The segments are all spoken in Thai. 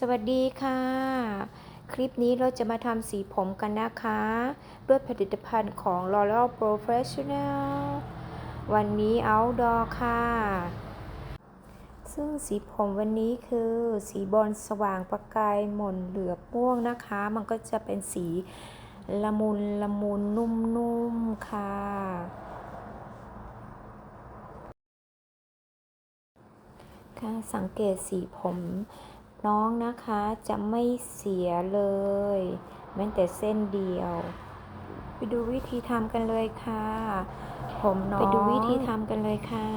สวัสดีค่ะ คลิปนี้เราจะมาทำสีผมกันนะคะ ด้วยผลิตภัณฑ์ของ L'Oreal Professional วันนี้ Outdoor ค่ะ ซึ่งสีผมวันนี้คือสีบอลสว่างประกายหม่นเหลือบม่วงนะคะ มันก็จะเป็นสีละมุนละมุนนุ่มๆค่ะค่ะสังเกตสีผม น้องนะคะจะไม่เสียเลย แม้แต่เส้นเดียว ไปดูวิธีทำกันเลยค่ะ ผมน้องไปดูวิธีทำกันเลยค่ะ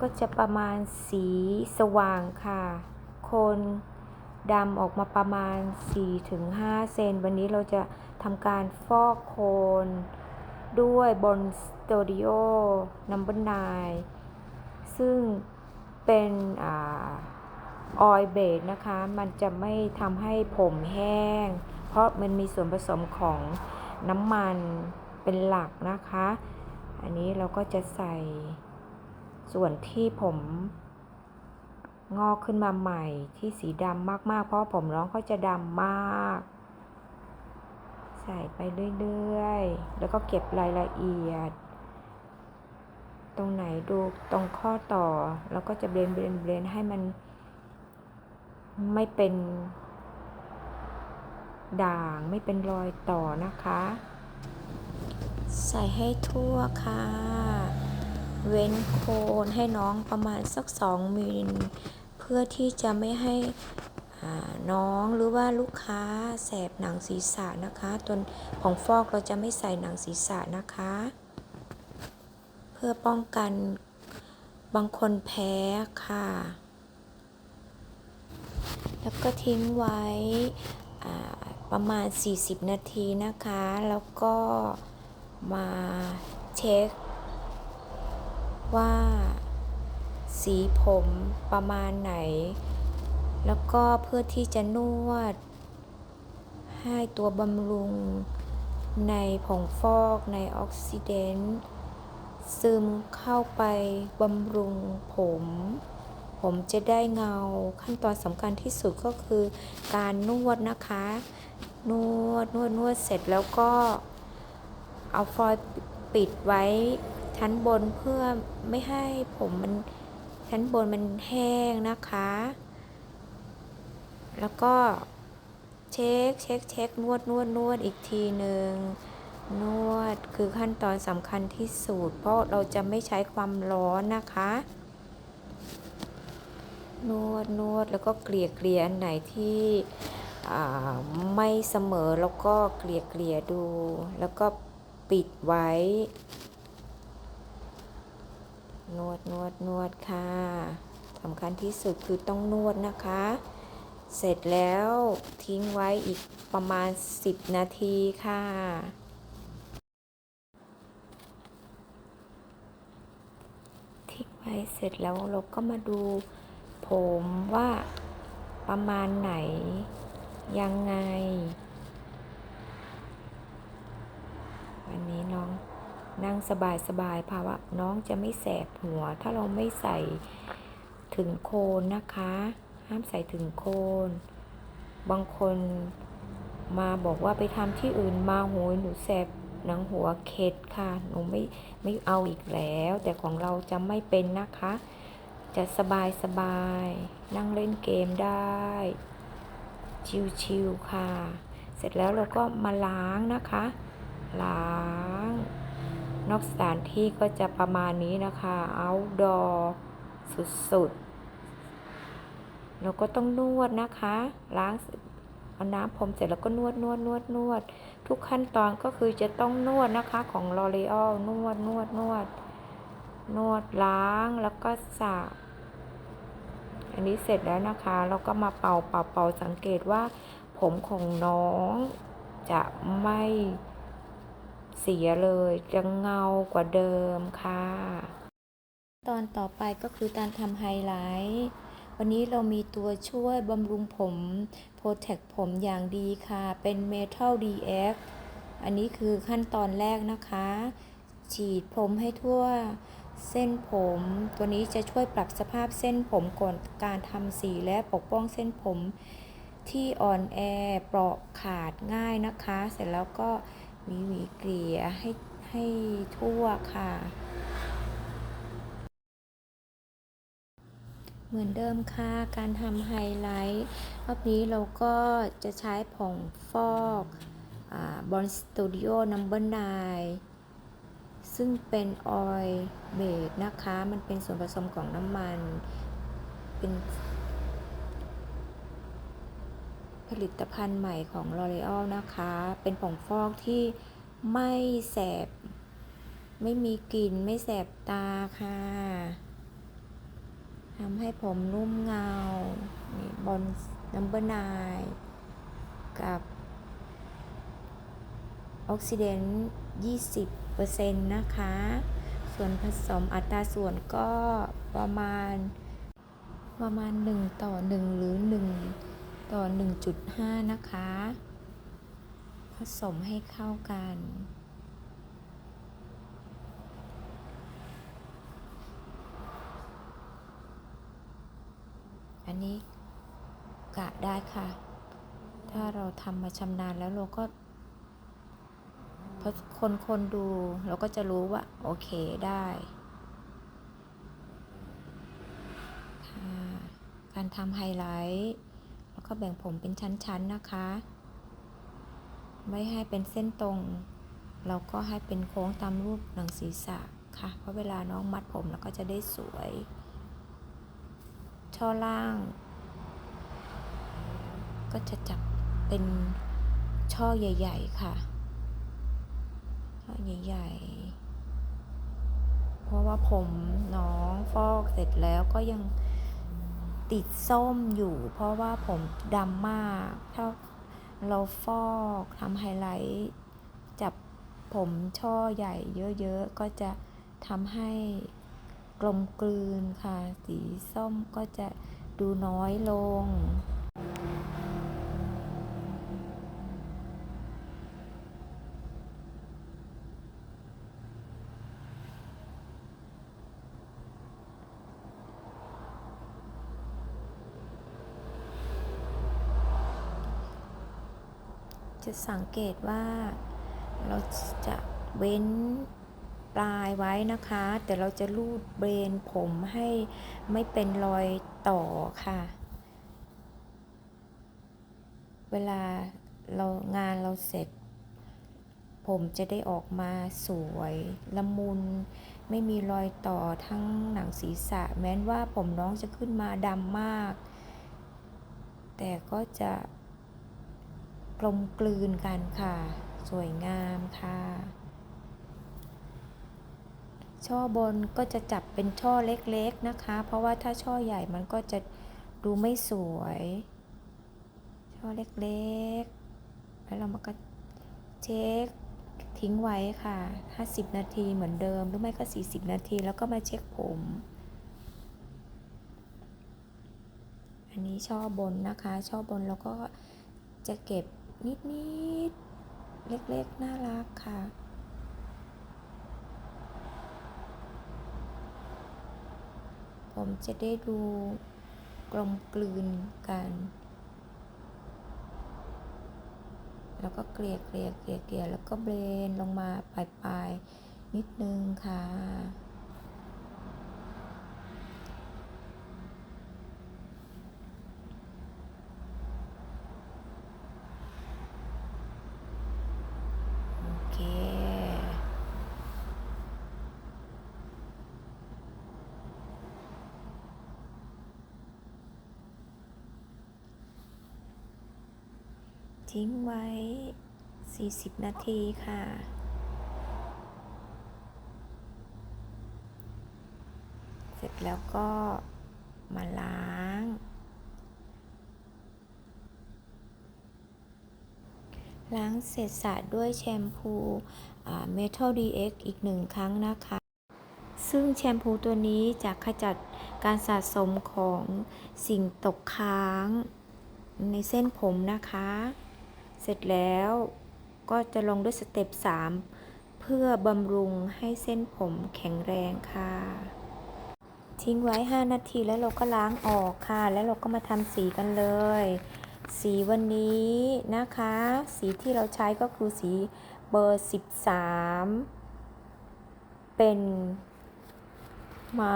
ก็จะประมาณสีสว่างค่ะโคนดำออกมาประมาณ 4-5 เซน วันนี้เราจะทำการฟอกโคน ด้วยบนสตูดิโอนัมเบอร์นซึ่งเป็นอ ออยเบดนะคะ มันจะไม่ทำให้ผมแห้ง เพราะมันมีส่วนผสมของน้ำมันเป็นหลักนะคะ อันนี้เราก็จะใส่ส่วนที่ผมงอกขึ้นมาใหม่ที่สีดำมากๆ เพราะผมร้องก็จะดำมาก ใส่ไปเรื่อยๆ แล้วก็เก็บรายละเอียด ตรงไหนดูตรงข้อต่อ แล้วก็จะเบรนเบรนเบรนให้มัน ไม่เป็นด่างไม่เป็นรอยต่อนะคะ ใส่ให้ทั่วค่ะ เว้นโคนให้น้องประมาณสักสองมิลเพื่อที่จะไม่ให้น้องหรือว่าลูกค้าแสบหนังศีรษะนะคะตนของฟอกเราจะไม่ใส่หนังศีรษะนะคะ เพื่อป้องกันบางคนแพ้ค่ะ แล้วก็ทิ้งไว้ประมาณ 40 นาทีนะคะ แล้วก็มาเช็ค ว่าสีผมประมาณไหน แล้วก็เพื่อที่จะนวด ให้ตัวบำรุงในผงฟอกในออกซิเดนต์ซึมเข้าไปบำรุงผม ผมจะได้เงาขั้นตอนสำคัญที่สุดก็คือการนวดนะคะ นวดนวดนวดเสร็จแล้วก็เอาฟอยล์ปิดไว้ชั้นบนเพื่อไม่ให้ผมมันชั้นบนมันแห้งนะคะ แล้วก็เช็คเช็คเช็คนวดนวดนวดอีกทีหนึ่งนวดคือขั้นตอนสำคัญที่สุด เพราะเราจะไม่ใช้ความร้อนนะคะ นวดนวดแล้วก็เกลี่ยเกลี่ยอันไหนที่ไม่เสมอแล้วก็เกลี่ยเกลี่ยดู แล้วก็ปิดไว้ นวดนวดนวดค่ะสำคัญที่สุดคือต้องนวดนะคะ เสร็จแล้วทิ้งไว้อีกประมาณ 10 นาทีค่ะทิ้งไปเสร็จแล้วเราก็มาดู ผมว่าประมาณไหน ยังไง วันนี้น้องนั่งสบายสบายภาวะน้องจะไม่แสบหัว ถ้าเราไม่ใส่ถึงโคนนะคะ ห้ามใส่ถึงโคน บางคนมาบอกว่าไปทำที่อื่นมาโหยหนูแสบหนังหัวเข็ดค่ะ หนูไม่ไม่เอาอีกแล้ว แต่ของเราจะไม่เป็นนะคะ จะสบายสบาย นั่งเล่นเกมได้ ชิวๆค่ะ เสร็จแล้วเราก็มาล้างนะคะ ล้าง นอกสถานที่ก็จะประมาณนี้นะคะ outdoor สุดๆ เราก็ต้องนวดนะคะ ล้างเอาน้ำพรมเสร็จแล้วก็นวดนวดนวดนวด ทุกขั้นตอนก็คือจะต้องนวดนะคะของ L'Oreal นวดนวดนวด นวดล้างแล้วก็สระอันนี้เสร็จแล้วนะคะ เราก็มาเป่าเป่าเป่าสังเกตว่า ผมของน้องจะไม่เสียเลยจะเงากว่าเดิมค่ะ ตอนต่อไปก็คือการทำไฮไลท์วันนี้เรามีตัวช่วยบำรุงผมโปรเทคผมอย่างดีค่ะ เป็น Metal DX อันนี้คือขั้นตอนแรกนะคะ ฉีดผมให้ทั่ว เส้นผม ตัวนี้จะช่วยปรับสภาพเส้นผมก่อนการทำสีและปกป้องเส้นผมที่อ่อนแอเปราะขาดง่ายนะคะ เสร็จแล้วก็หวีหวีเกลี่ยให้ให้ทั่วค่ะ เหมือนเดิมค่ะ การทำไฮไลท์รอบนี้เราก็จะใช้ผงฟอกบอนสตูดิโอนัมเบอร์น ซึ่งเป็นออยเบสนะคะ มันเป็นส่วนผสมของน้ำมัน เป็นผลิตภัณฑ์ใหม่ของ L'Oreal นะคะ เป็นผงฟอกที่ไม่แสบ ไม่มีกลิ่น ไม่แสบตาค่ะทำให้ผมนุ่มเงา นี่บอนนัมเบอร์นกับ ออกซิเดนต์20%นะคะ ส่วนผสมอัตราส่วนก็ประมาณประมาณ 1 ต่อ 1 หรือ 1 ต่อ 1.5 นะคะ ผสมให้เข้ากัน อันนี้กะได้ค่ะ ถ้าเราทำมาชำนาญแล้วเราก็ คนคนดูเราก็จะรู้ว่า โอเคได้การทำไฮไลท์แล้วก็แบ่งผมเป็นชั้นๆนะคะ ไม่ให้เป็นเส้นตรง เราก็ให้เป็นโค้งตามรูปหนังศีรษะค่ะ เพราะเวลาน้องมัดผมแล้วก็จะได้สวย ช่อล่าง ก็จะจับเป็นช่อใหญ่ ๆ ค่ะ ใหญ่ๆ เพราะว่าผมน้องฟอกเสร็จแล้วก็ยังติดส้มอยู่ เพราะว่าผมดำมาก ถ้าเราฟอกทำไฮไลท์จับผมช่อใหญ่เยอะๆ ก็จะทำให้กลมกลืนค่ะ สีส้มก็จะดูน้อยลง จะสังเกตว่าเราจะเว้นปลายไว้นะคะ แต่เราจะรูดเบรนผมให้ไม่เป็นรอยต่อค่ะ เวลาเรางานเราเสร็จ ผมจะได้ออกมาสวยละมุน ไม่มีรอยต่อทั้งหนังศีรษะ แม้นว่าผมน้องจะขึ้นมาดำมาก แต่ก็จะ กลมกลืนกันค่ะ สวยงามค่ะ ช่อบนก็จะจับเป็นช่อเล็กๆนะคะ เพราะว่าถ้าช่อใหญ่มันก็จะดูไม่สวย ช่อเล็กๆ แล้วเรามาก็เช็คทิ้งไว้ค่ะ 50 นาทีเหมือนเดิม หรือไม่ก็ 40 นาที แล้วก็มาเช็คผม อันนี้ช่อบนนะคะ ช่อบนแล้วก็จะเก็บ นิดๆเล็กๆ น่ารักค่ะ ผมจะได้ดูกลมกลืนกัน แล้วก็เกลี่ยเกลี่ยเกลี่ยเกลี่ยแล้วก็เบรนลงมาปลายปลายๆ นิดนึงค่ะ โอเค ทิ้งไว้ 40 นาทีค่ะ เสร็จแล้วก็มาล้าง ล้างเสร็จสระด้วยแชมพูเมทัลดีเอ็กอีกหนึ่งครั้งนะคะ ซึ่งแชมพูตัวนี้จะขจัดการสะสมของสิ่งตกค้างในเส้นผมนะคะ เสร็จแล้วก็จะลงด้วยสเต็ป 3 เพื่อบำรุงให้เส้นผมแข็งแรงค่ะ ทิ้งไว้ 5 นาทีแล้วเราก็ล้างออกค่ะ แล้วเราก็มาทำสีกันเลย สีวันนี้นะคะ สีที่เราใช้ก็คือสีเบอร์ 13 เป็นมา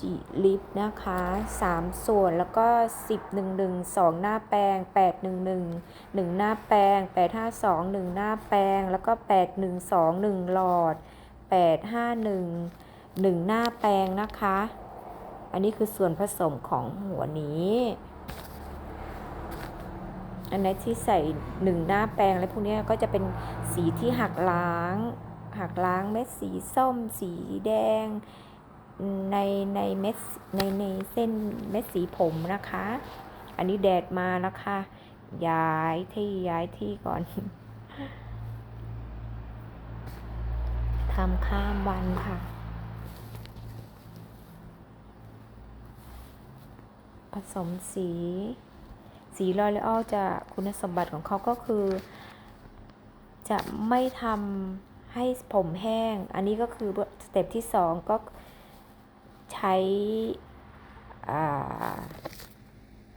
จิลิปนะคะ 3 ส่วนแล้วก็ 10 1 1 2 หน้าแปลง 8 1 1 1 หน้าแปลง 8 5 2 1 หน้าแปลง แล้วก็ 8 1 2 1 หลอด 8 5 1 1 หน้าแปลงนะคะ อันนี้คือส่วนผสมของหัวนี้ อันไหนที่ใส่หนึ่งหน้าแปรงอะไรพวกนี้ก็จะเป็นสีที่หักล้าง หักล้างเม็ดสีส้ม สีแดง ในในเม็ดในในเส้นเม็ดสีผมนะคะ อันนี้แดดมาแล้วค่ะย้ายที่ย้ายที่ก่อนทำข้ามวันค่ะ ผสมสี สีลอยเรอัลจะคุณสมบัติของเขาก็คือ จะไม่ทำให้ผมแห้ง อันนี้ก็คือสเต็ปที่สองก็ ใช้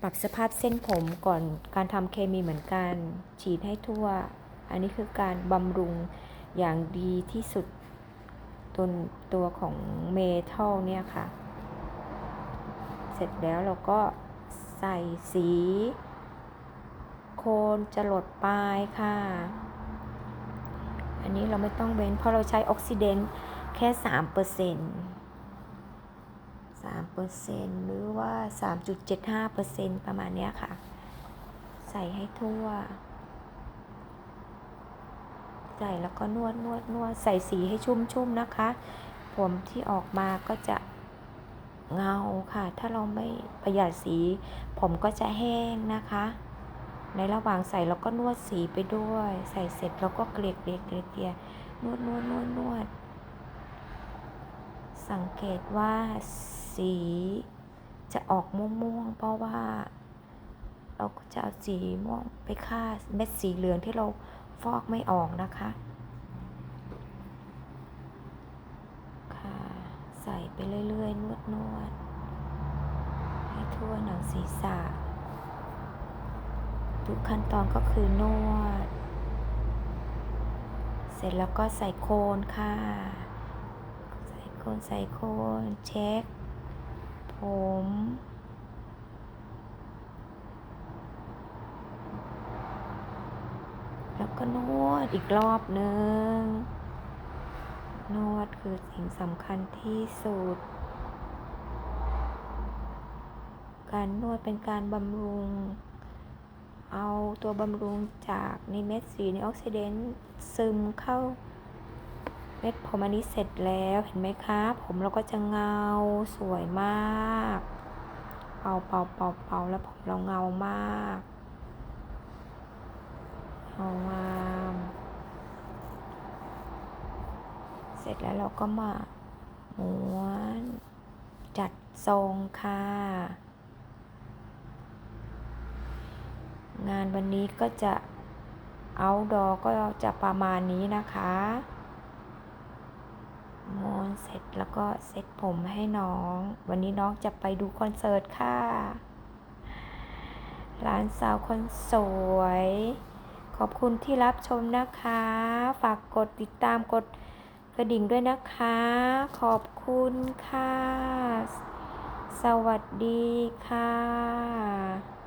ปรับสภาพเส้นผมก่อนการทำเคมีเหมือนกันฉีดให้ทั่ว อันนี้คือการบำรุงอย่างดีที่สุดตัวตัวของเมทัลเนี่ยค่ะ เสร็จแล้วเราก็ใส่สี โคนจะหลดปลายค่ะ อันนี้เราไม่ต้องเว้นเพราะเราใช้ออกซิเดนต์แค่ 3%เปอร์เซ็นต์ 3เปอร์เซ็นต์หรือว่า 3.75เปอร์เซ็นต์ประมาณเนี้ยค่ะ ใส่ให้ทั่ว ใส่แล้วก็นวดนวดนวดใส่สีให้ชุ่มๆนะคะ ผมที่ออกมาก็จะเงาค่ะ ถ้าเราไม่ประหยัดสี ผมก็จะแห้งนะคะ ในระหว่างใส่เราก็นวดสีไปด้วย ใส่เสร็จเราก็เกลี่ยเกลี่ยเกลี่ยเกลี่ยนวดนวดนวดนวดสังเกตว่า สีจะออกม่วงๆ เพราะว่า เราก็จะเอาสีม่วงไปฆ่าเม็ดสีเหลืองที่เราฟอกไม่ออกนะคะ ค่ะ ใส่ไปเรื่อยๆ นวดนวดให้ทั่วหนังศีรษะ ทุกขั้นตอนก็คือนวด เสร็จแล้วก็ใส่โคนค่ะ ใส่โคนใส่โคนเช็ค แล้วก็นวดอีกรอบหนึ่ง นวดคือสิ่งสำคัญที่สุด การนวดเป็นการบำรุง เอาตัวบำรุงจากในเม็ดสีในออกซิเดนต์ซึมเข้า เม็ดผมอันนี้เสร็จแล้วเห็นไหมคะ ผมเราก็จะเงาสวยมาก เป่าเป่าเป่าเป่าแล้วผมเราเงามากเงางามเสร็จแล้วเราก็มาม้วน จัดทรงค่ะ งานวันนี้ก็จะเอาดอก็จะประมาณนี้นะคะ นเสร็จแล้วก็เซ็ตผมให้น้อง วันนี้น้องจะไปดูคอนเสิร์ตค่ะหลานสาวคนสวย ขอบคุณที่รับชมนะคะ ฝากกดติดตามกดกระดิ่งด้วยนะคะ ขอบคุณค่ะ สวัสดีค่ะ